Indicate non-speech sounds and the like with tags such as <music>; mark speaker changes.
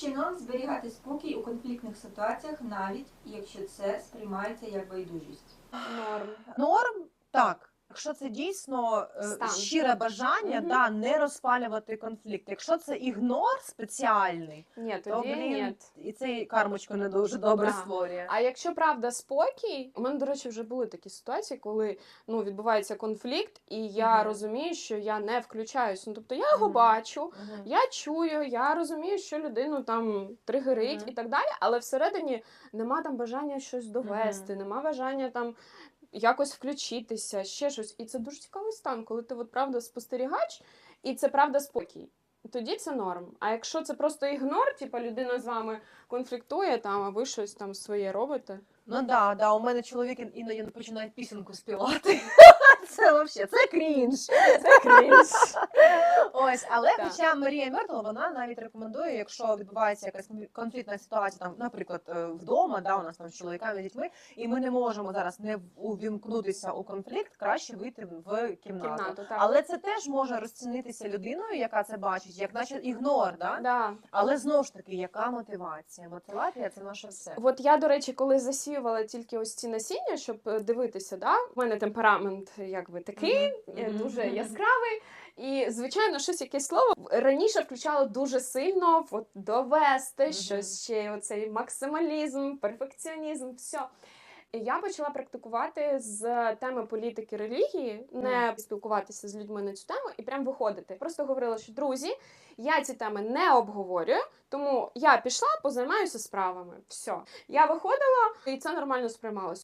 Speaker 1: чином зберігати спокій у конфліктних ситуаціях, навіть якщо це сприймається як байдужість.
Speaker 2: Норм.
Speaker 3: Норм так. Якщо це дійсно е,
Speaker 2: Стан.
Speaker 3: щире бажання,
Speaker 2: Мгм.
Speaker 3: да, не розпалювати конфлікт. Якщо це ігнор спеціальний,
Speaker 2: Ні,
Speaker 3: то блін,
Speaker 2: ні.
Speaker 3: і цей кармочку не дуже добре
Speaker 2: Да.
Speaker 3: створює.
Speaker 2: А якщо правда спокій, у мене, до речі, вже були такі ситуації, коли ну відбувається конфлікт, і я
Speaker 3: Мгм.
Speaker 2: розумію, що я не включаюсь. Ну тобто я його
Speaker 3: Мгм.
Speaker 2: бачу,
Speaker 3: Мгм.
Speaker 2: я чую, я розумію, що людину там тригерить
Speaker 3: Мгм.
Speaker 2: і так далі, але всередині нема там бажання щось довести, нема бажання там. Якось включитися, ще щось. І це дуже цікавий стан, коли ти от правда спостерігач, і це правда спокій. Тоді це норм. А якщо це просто ігнор, типа людина з вами конфліктує там, а ви щось там своє робите.
Speaker 3: Ну да, да, у мене чоловік іноді починає пісенку співати. <laughs> Це взагалі, це крінж.
Speaker 2: Це крінж.
Speaker 3: Ось, але
Speaker 2: Так.
Speaker 3: хоча Марія Мертл, вона навіть рекомендує, якщо відбувається якась конфліктна ситуація, там, наприклад, е, вдома, да, у нас там з чоловіками, дітьми, і ми не можемо зараз не увімкнутися у конфлікт, краще вийти в кімнату.
Speaker 2: Кімнату, так.
Speaker 3: Але це теж може розцінитися людиною, яка це бачить, як наче ігнор, да?
Speaker 2: Да.
Speaker 3: Але знову ж таки, яка мотивація? Мотивація це наше все.
Speaker 2: От я, до речі, коли засіювала тільки ось ці насіння, щоб е, дивитися, да, в мене темперамент якби такий, е,
Speaker 3: мгм.
Speaker 2: дуже яскравий. І, звичайно, щось якесь слово раніше включало дуже сильно от, довести
Speaker 3: Мгм.
Speaker 2: щось ще оцей максималізм, перфекціонізм, все. І я почала практикувати з теми політики релігії, не спілкуватися з людьми на цю тему і прям виходити. Просто говорила, що друзі, я ці теми не обговорюю, тому я пішла, позаймаюся справами. Все. Я виходила, і це нормально сприймалося.